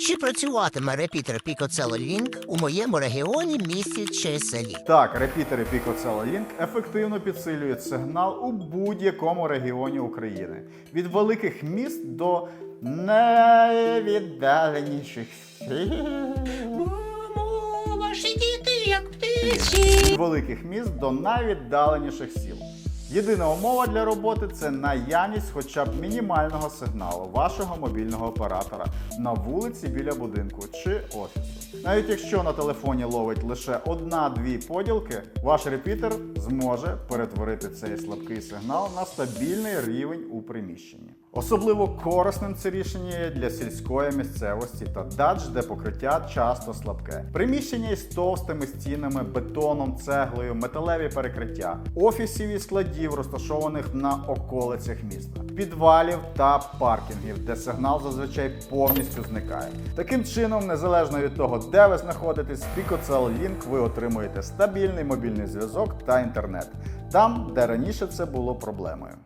Чи працюватиме репітер Link у моєму регіоні, місті чи селі? Так, репітери Picocello Link ефективно підсилюють сигнал у будь-якому регіоні України. Від великих міст до найвіддаленіших сіл. Ваші діти, як птиці. Від великих міст до найвіддаленіших сіл. Єдина умова для роботи це наявність хоча б мінімального сигналу вашого мобільного оператора на вулиці біля будинку чи офісу. Навіть якщо на телефоні ловить лише одна-дві поділки, ваш репітер зможе перетворити цей слабкий сигнал на стабільний рівень у приміщенні. Особливо корисним це рішення є для сільської місцевості та дач, де покриття часто слабке. Приміщення із товстими стінами, бетоном, цеглою, металеві перекриття, офісів і складів, розташованих на околицях міста, підвалів та паркінгів, де сигнал зазвичай повністю зникає. Таким чином, незалежно від того, де ви знаходитесь, з Picocello Link ви отримуєте стабільний мобільний зв'язок та інтернет, там, де раніше це було проблемою.